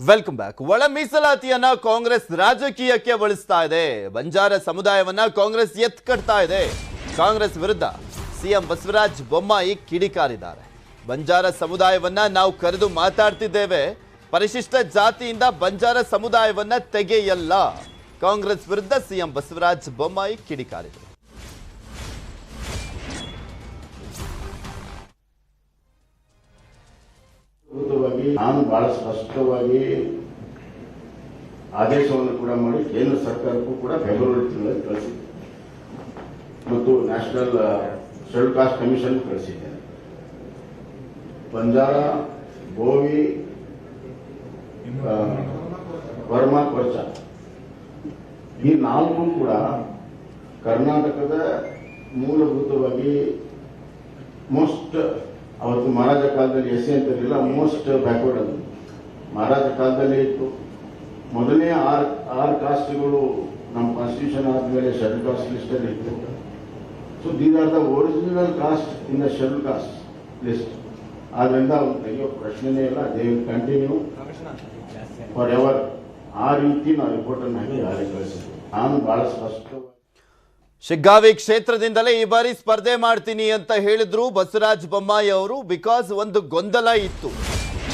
Welcome back ಒಳ ಮೀಸಲಾತಿಯನ್ನ ಕಾಂಗ್ರೆಸ್ ರಾಜಕೀಯಕ್ಕೆ ಬಳಸ್ತಾ ಇದೆ. ಬಂಜಾರ ಸಮುದಾಯವನ್ನ ಕಾಂಗ್ರೆಸ್ ಎತ್ಕಡ್ತಾ ಇದೆ. ಕಾಂಗ್ರೆಸ್ ವಿರುದ್ಧ ಸಿಎಂ ಬಸವರಾಜ್ ಬೊಮ್ಮಾಯಿ ಕಿಡಿಕಾರಿದ್ದಾರೆ. ಬಂಜಾರ ಸಮುದಾಯವನ್ನ ನಾವು ಕರೆದು ಮಾತಾಡ್ತಿದ್ದೇವೆ. ಪರಿಶಿಷ್ಟ ಜಾತಿಯಿಂದ ಬಂಜಾರ ಸಮುದಾಯವನ್ನ ತೆಗೆಯಲ್ಲ. ಕಾಂಗ್ರೆಸ್ ವಿರುದ್ಧ ಸಿಎಂ ಬಸವರಾಜ್ ಬೊಮ್ಮಾಯಿ ಕಿಡಿಕಾರಿದರು. ನಾನು ಬಹಳ ಸ್ಪಷ್ಟವಾಗಿ ಆದೇಶವನ್ನು ಕೂಡ ಮಾಡಿ ಕೇಂದ್ರ ಸರ್ಕಾರಕ್ಕೂ ಕೂಡ ಫೆಬ್ರವರಿ ತಿಂಗಳಲ್ಲಿ ಕಳಿಸಿದ್ದೆ. ಮತ್ತು ನ್ಯಾಷನಲ್ ಶೆಡ್ಯೂಲ್ ಕಾಸ್ಟ್ ಕಮಿಷನ್ ಕಳಿಸಿದ್ದೇನೆ ಬಂಜಾರ, ಗೋವಿ ವರ್ಮಾ, ಕೊರ್ಚ. ಈ ನಾಲ್ಕು ಕೂಡ ಕರ್ನಾಟಕದ ಮೂಲಭೂತವಾಗಿ ಮೋಸ್ಟ್ ಅವತ್ತು ಮಹಾರಾಜ ಕಾಲದಲ್ಲಿ ಎಸ್ ಸಿ ಅಂತ ಮೋಸ್ಟ್ ಬ್ಯಾಕ್ವರ್ಡ್ ಅಂತ ಮಹಾರಾಜ ಕಾಲದಲ್ಲಿ ಇತ್ತು. ಮೊದಲನೇ ಆರ್ ಆರ್ ಕಾಸ್ಟ್ಗಳು ನಮ್ಮ ಕಾನ್ಸ್ಟಿಟ್ಯೂಷನ್ ಆದಮೇಲೆ ಶೆಡ್ಯೂಲ್ ಕಾಸ್ಟ್ ಲಿಸ್ಟಲ್ಲಿ ಇತ್ತು. So these are the original caste in the schedule caste list ಆದ್ರಿಂದ ಅವ್ರು ತೆಗೆಯೋ ಪ್ರಶ್ನೆನೇ ಇಲ್ಲ they will continue for ever ಆ ರೀತಿ ನಾವು ರಿಪೋರ್ಟ್ ಅನ್ನು ಹಾಕಿ ಯಾರಿಗೆ ಕಳಿಸಿದ್ವಿ. ನಾನು ಬಹಳ ಸ್ಪಷ್ಟವಾಗಿ ಶಿಗ್ಗಾವಿ ಕ್ಷೇತ್ರದಿಂದಲೇ ಈ ಬಾರಿ ಸ್ಪರ್ಧೆ ಮಾಡ್ತೀನಿ ಅಂತ ಹೇಳಿದ್ರು ಬಸವರಾಜ ಬೊಮ್ಮಾಯಿ ಅವರು ಬಿಕಾಸ್ ಒಂದು ಗೊಂದಲ ಇತ್ತು.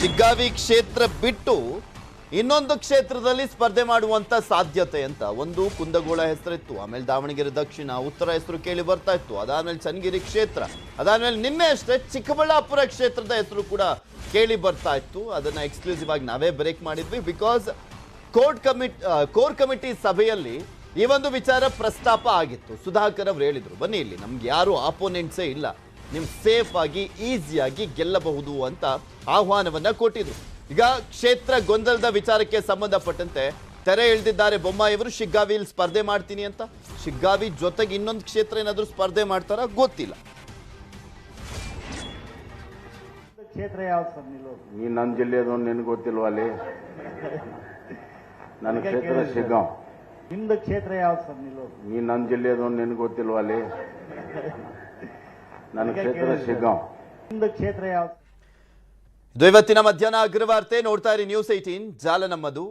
ಶಿಗ್ಗಾವಿ ಕ್ಷೇತ್ರ ಬಿಟ್ಟು ಇನ್ನೊಂದು ಕ್ಷೇತ್ರದಲ್ಲಿ ಸ್ಪರ್ಧೆ ಮಾಡುವಂತ ಸಾಧ್ಯತೆ ಅಂತ ಒಂದು ಕುಂದಗೋಳ ಹೆಸರಿತ್ತು. ಆಮೇಲೆ ದಾವಣಗೆರೆ ದಕ್ಷಿಣ ಉತ್ತರ ಹೆಸರು ಕೇಳಿ ಬರ್ತಾ ಇತ್ತು. ಅದಾದ್ಮೇಲೆ ಚನ್ನಗಿರಿ ಕ್ಷೇತ್ರ, ಅದಾದ್ಮೇಲೆ ನಿನ್ನೆ ಅಷ್ಟೇ ಚಿಕ್ಕಬಳ್ಳಾಪುರ ಕ್ಷೇತ್ರದ ಹೆಸರು ಕೂಡ ಕೇಳಿ ಬರ್ತಾ ಇತ್ತು. ಅದನ್ನ ಎಕ್ಸ್ಕ್ಲೂಸಿವ್ ಆಗಿ ನಾವೇ ಬ್ರೇಕ್ ಮಾಡಿದ್ವಿ because court commit core committee ಸಭೆಯಲ್ಲಿ ಈ ಒಂದು ವಿಚಾರ ಪ್ರಸ್ತಾಪ ಆಗಿತ್ತು. ಸುಧಾಕರ್ ಅವರು ಹೇಳಿದ್ರು ಬನ್ನಿ ಇಲ್ಲಿ ನಮ್ಗೆ ಯಾರು ಆಪೋನೆಂಟ್ಸೇ ಇಲ್ಲ. ನೀವು ಸೇಫ್ ಆಗಿ ಈಸಿಯಾಗಿ ಗೆಲ್ಲಬಹುದು ಅಂತ ಆಹ್ವಾನವನ್ನ ಕೊಟ್ಟಿದ್ರು. ಈಗ ಕ್ಷೇತ್ರ ಗೊಂದಲದ ವಿಚಾರಕ್ಕೆ ಸಂಬಂಧಪಟ್ಟಂತೆ ತೆರೆ ಇಳಿದಿದ್ದಾರೆ ಬೊಮ್ಮಾಯಿಯವರು ಶಿಗ್ಗಾವಿಯಲ್ಲಿ ಸ್ಪರ್ಧೆ ಮಾಡ್ತೀನಿ ಅಂತ. ಶಿಗ್ಗಾವಿ ಜೊತೆಗೆ ಇನ್ನೊಂದು ಕ್ಷೇತ್ರ ಏನಾದರೂ ಸ್ಪರ್ಧೆ ಮಾಡ್ತಾರ ಗೊತ್ತಿಲ್ಲ. ಕ್ಷೇತ್ರ ಯಾವ್ದು ಸರ್ ನಿಲ್ಲೋದು? ನೀ ನನ್ನ ಜಿಲ್ಲೆಯದು ನಿನಗೆ ಗೊತ್ತಿಲ್ವಾ ಅಲ್ಲಿ ನನ್ನ ಕ್ಷೇತ್ರ ಶಿಗ್ಗಾಂವ್. ನಿಮ್ದು ಕ್ಷೇತ್ರ ಯಾವ್ದು ಸರ್ ನಿಲ್ಲೋದು ನೀ ನನ್ನ ಜಿಲ್ಲೆಯದು ನಿನಗೆ ಗೊತ್ತಿಲ್ವಾ ಅಲ್ಲಿ ನನ್ನ ಕ್ಷೇತ್ರ ಶಿಗ್ಗಾಂವ್ ನಿಮ್ದು ಕ್ಷೇತ್ರ ಯಾವ್ದು ಇದು ಇವತ್ತಿನ ಮಧ್ಯಾಹ್ನ ಅಗ್ರವಾರ್ತೆ ನೋಡ್ತಾ ಇರಿ ನ್ಯೂಸ್ ಏಟೀನ್ ಜಾಲ ನಮ್ಮದು